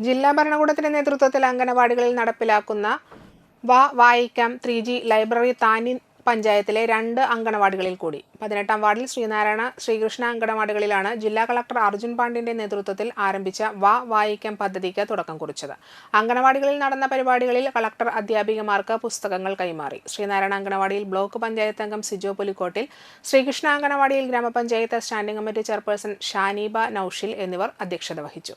ജില്ലാ ഭരണകൂടത്തിന്റെ നേതൃത്വത്തിൽ അംഗനവാടികളിൽ നടപ്പിലാക്കുന്ന വ വായിക്കാം ത്രീ ജി ലൈബ്രറി താനി പഞ്ചായത്തിലെ രണ്ട് അങ്കണവാടികളിൽ കൂടി. പതിനെട്ടാം വാർഡിൽ ശ്രീനാരായണ ശ്രീകൃഷ്ണ അങ്കണവാടികളിലാണ് ജില്ലാ കളക്ടർ അർജുൻ പാണ്ഡ്യന്റെ നേതൃത്വത്തിൽ ആരംഭിച്ച വാ വായിക്കാം പദ്ധതിക്ക് തുടക്കം കുറിച്ചത്. അങ്കണവാടികളിൽ നടന്ന പരിപാടികളിൽ കളക്ടർ അധ്യാപികമാർക്ക് പുസ്തകങ്ങൾ കൈമാറി. ശ്രീനാരായണ അങ്കണവാടിയിൽ ബ്ലോക്ക് പഞ്ചായത്ത് അംഗം Sijo Pulikkottil Sreekrishna അങ്കണവാടിയിൽ gramapanchayat standing committee chairperson Shaneeba Noushil എന്നിവർ അധ്യക്ഷത വഹിച്ചു.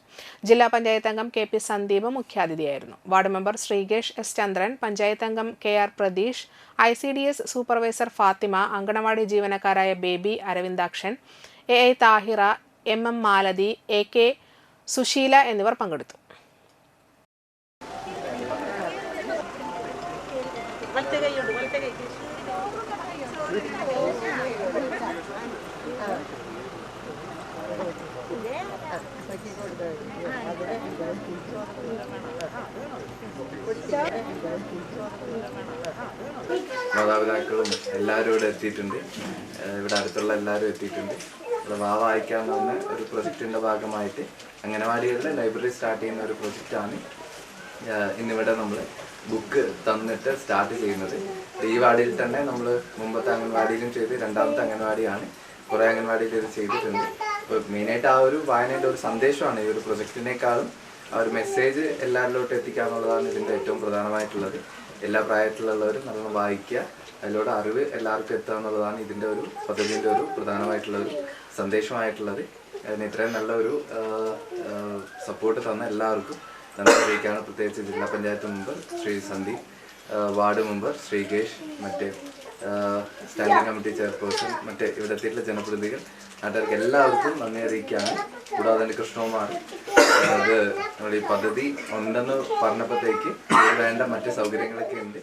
ജില്ലാ പഞ്ചായത്ത് അംഗം K P Sandeep മുഖ്യാതിഥിയായിരുന്നു. Ward member Sreekesh S Chandran panchayat അംഗം K R Pratheesh I C D S supervisor Fathima anganwadi ജീവനക്കാരായ Baby Aravindakshan A I Thahira M M Malathi A K Susheela എന്നിവർ പങ്കെടുത്തു. മാതാപിതാക്കളും എല്ലാവരും ഇവിടെ എത്തിയിട്ടുണ്ട്. ഇവിടെ അടുത്തുള്ള എല്ലാവരും എത്തിയിട്ടുണ്ട്. ഇവിടെ വാ വായിക്കാൻ വന്ന ഒരു പ്രൊജക്റ്റിന്റെ ഭാഗമായിട്ട് അംഗനവാടികളിൽ ലൈബ്രറി സ്റ്റാർട്ട് ചെയ്യുന്ന ഒരു പ്രൊജക്റ്റാണ് ഇന്നിവിടെ നമ്മൾ ബുക്ക് തന്നിട്ട് സ്റ്റാർട്ട് ചെയ്യുന്നത്. ഈ വാടിയിൽ തന്നെ നമ്മൾ മുമ്പത്തെ അംഗൻവാടിയിലും ചെയ്ത് രണ്ടാമത്തെ അംഗൻവാടിയാണ് കുറേ അംഗൻവാടിയിൽ ഇത് ചെയ്തിട്ടുണ്ട്. അപ്പോൾ മെയിനായിട്ട് ആ ഒരു വായനയുടെ ഒരു സന്ദേശമാണ് ഈ ഒരു പ്രൊജക്റ്റിനേക്കാളും. ആ ഒരു മെസ്സേജ് എല്ലാവരിലോട്ട് എത്തിക്കുക എന്നുള്ളതാണ് ഇതിന്റെ ഏറ്റവും പ്രധാനമായിട്ടുള്ളത്. എല്ലാ പ്രായത്തിലുള്ളവരും നല്ലോണം വായിക്കുക അതിലൂടെ അറിവ് എല്ലാവർക്കും എത്തുക എന്നുള്ളതാണ് ഇതിന്റെ ഒരു പദ്ധതിന്റെ ഒരു പ്രധാനമായിട്ടുള്ള ഒരു സന്ദേശമായിട്ടുള്ളത്. അതിന് ഇത്രയും നല്ല ഒരു സപ്പോർട്ട് തന്ന എല്ലാവർക്കും നന്ദി അറിയിക്കുകയാണ്. പ്രത്യേകിച്ച് ജില്ലാ പഞ്ചായത്ത് മുമ്പ് ശ്രീ സന്ദീപ് വാർഡ് മെമ്പർ ശ്രീകേഷ് മറ്റേ സ്റ്റാൻഡിംഗ് കമ്മിറ്റി ചെയർപേഴ്സൺ മറ്റേ ഇവിടെ എത്തിയിട്ടുള്ള ജനപ്രതിനിധികൾ നാട്ടുകാർക്ക് എല്ലാവർക്കും നന്ദി അറിയിക്കുകയാണ്. കൂടാതെ തന്നെ കൃഷ്ണകുമാർ അത് നമ്മുടെ ഈ പദ്ധതി ഉണ്ടെന്ന് പറഞ്ഞപ്പോഴത്തേക്ക് വേണ്ട മറ്റ് സൗകര്യങ്ങളൊക്കെ ഉണ്ട്.